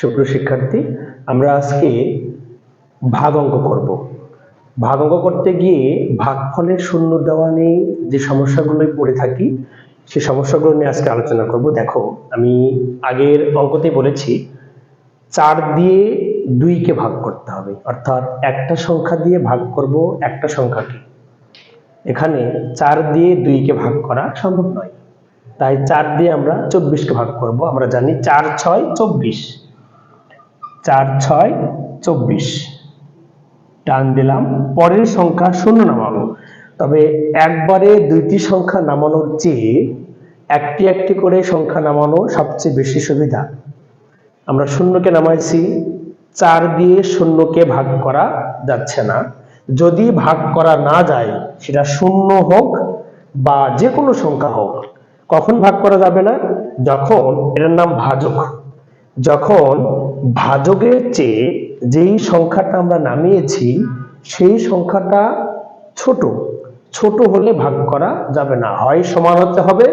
সুপ্রিয় শিক্ষার্থী, আমরা আজকে ভাগ অঙ্ক করব। ভাগ অঙ্ক করতে গিয়ে ভাগফলের শূন্য দেওয়া নিয়ে যে সমস্যাগুলো পড়ে থাকি সেই সমস্যাগুলো নিয়ে আজকে আলোচনা করব। দেখো, আমি আগের অঙ্কতেই বলেছি, চার দিয়ে দুইকে ভাগ করতে হবে। অর্থাৎ একটা সংখ্যা দিয়ে ভাগ করব, একটা সংখ্যাকে। এখানে চার দিয়ে দুইকে ভাগ করা সম্ভব নয়। তাই চার দিয়ে আমরা চব্বিশকে ভাগ করব। আমরা জানি চার, ছয়, চব্বিশ। চার ছয় চব্বিশ। টান দিলাম, পরের সংখ্যা শূন্য নামাবো। তবে একবারে দুইটি সংখ্যা নামানোর চেয়ে একটি একটি করে সংখ্যা নামানো সবচেয়ে বেশি সুবিধা। আমরা শূন্যকে নামাইছি, চার দিয়ে শূন্যকে ভাগ করা যাচ্ছে না। যদি ভাগ করা না যায়, সেটা শূন্য হোক বা যে কোনো সংখ্যা হোক, কখন ভাগ করা যাবে না? যখন এটার নাম ভাজক। যখন ভাজকের চেয়ে যেই সংখ্যাটা আমরা নামিয়েছি, সেই সংখ্যাটা ছোট। ছোট হলে ভাগ করা যাবে না। হয় সমান হতে হবে,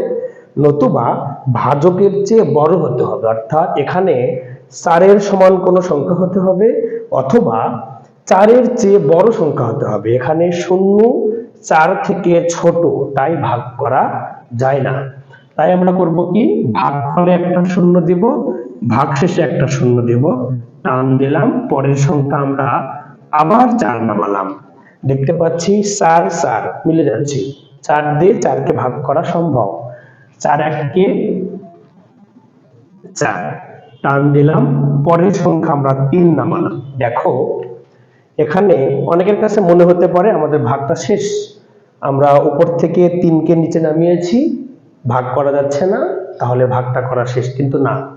নতুবা ভাজকের চেয়ে বড় হতে হবে। অর্থাৎ এখানে চারের সমান কোনো সংখ্যা হতে হবে, অথবা চারের চেয়ে বড় সংখ্যা হতে হবে। এখানে শূন্য চার থেকে ছোট, তাই ভাগ করা যায় না। তাই আমরা করব কি? ভাগ করে একটা শূন্য দিব ভাগ শেষে একটা শূন্য দেব। টান দিলাম, পরের সংখ্যা আমরা আবার চার নামালাম। দেখতে পাচ্ছি চার চার, মিলে যাচ্ছে। চার দিয়ে চারকে ভাগ করা সম্ভব। চার এককে চার। টান দিলাম, পরের সংখ্যা আমরা তিন নামালাম। দেখো, এখানে অনেকের কাছে মনে হতে পারে আমাদের ভাগটা শেষ। আমরা উপর থেকে তিনকে নিচে নামিয়েছি, ভাগ করা যাচ্ছে না, তাহলে ভাগটা করা শেষ। কিন্তু না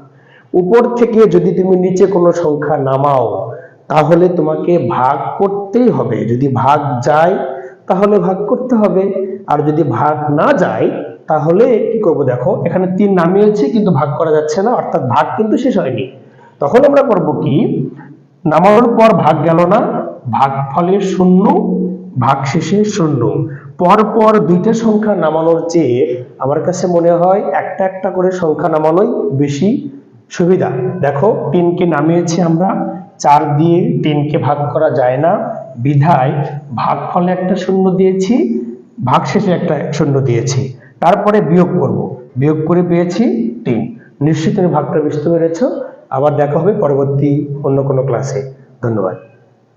উপর থেকে যদি তুমি নিচে কোনো সংখ্যা নামাও, তাহলে তোমাকে ভাগ করতেই হবে। যদি ভাগ যায়, তাহলে ভাগ করতে হবে। আর যদি ভাগ না যায়, তাহলে কি করব দেখো, এখানে তিন নামিয়েছি, কিন্তু ভাগ করা যাচ্ছে না, অর্থাৎ ভাগ কিন্তু শেষ হয়নি। তখন আমরা করব কি? নামানোর পর ভাগ গেল না, ভাগ ফলে শূন্য, ভাগ শেষে শূন্য। পর পর দুইটা সংখ্যা নামানোর চেয়ে আমার কাছে মনে হয় একটা একটা করে সংখ্যা নামানোই বেশি সুবিধা। দেখো, তিনকে নামিয়েছি আমরা, চার দিয়ে তিনকে ভাগ করা যায় না। বিধায় ভাগ ফলে একটা শূন্য দিয়েছি ভাগ শেষে একটা শূন্য দিয়েছি। তারপরে বিয়োগ করব। বিয়োগ করে পেয়েছি তিন। নিশ্চিত ভাগটা বুঝতে পেরেছ। আবার দেখা হবে পরবর্তী অন্য কোনো ক্লাসে ধন্যবাদ।